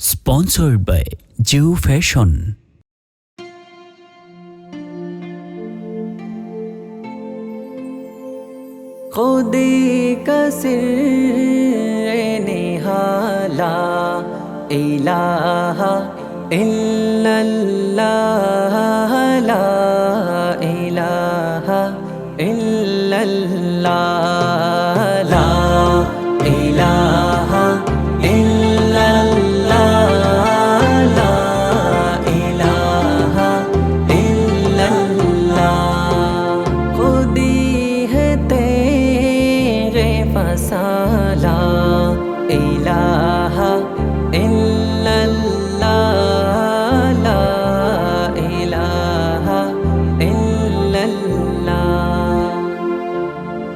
Sponsored by Jio fashion খুদে কসির নেহালা ইলাহা ইল্লাল্লাহ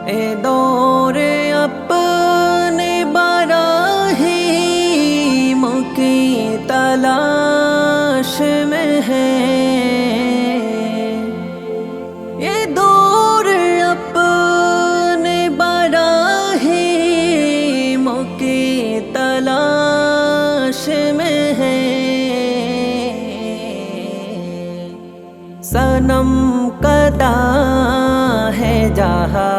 ए दौरे अपने बराही मुकी तलाश में है ये दौर अपने बराही मुकी तलाश में है सनम कदा है जहाला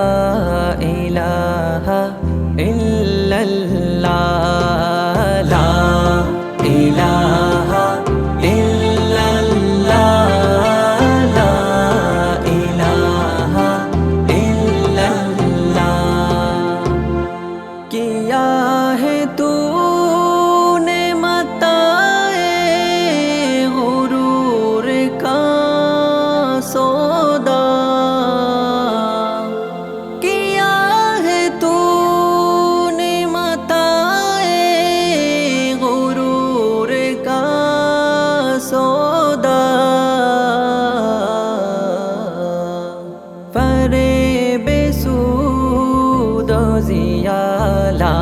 জিয়ালা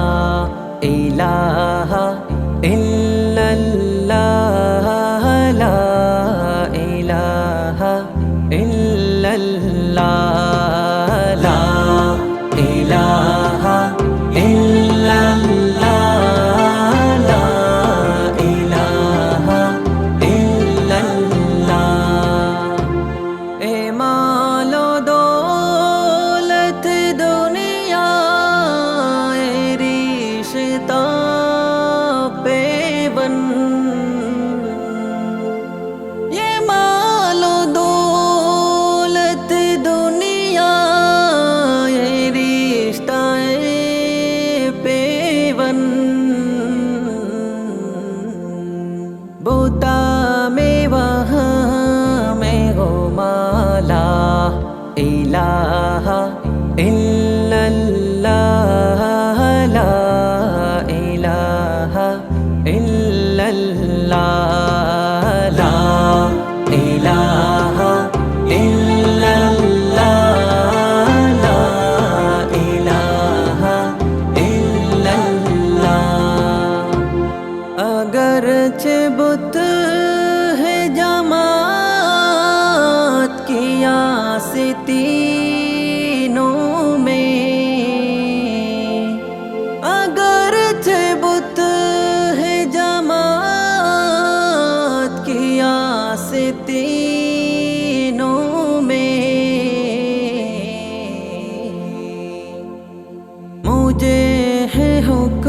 ইলা मे वा मे गोमाला इलाहा अगर बुत है जमात किया से तीनों में। अगर बुत है जमात किया से तीनों में। मुझे है हुक्म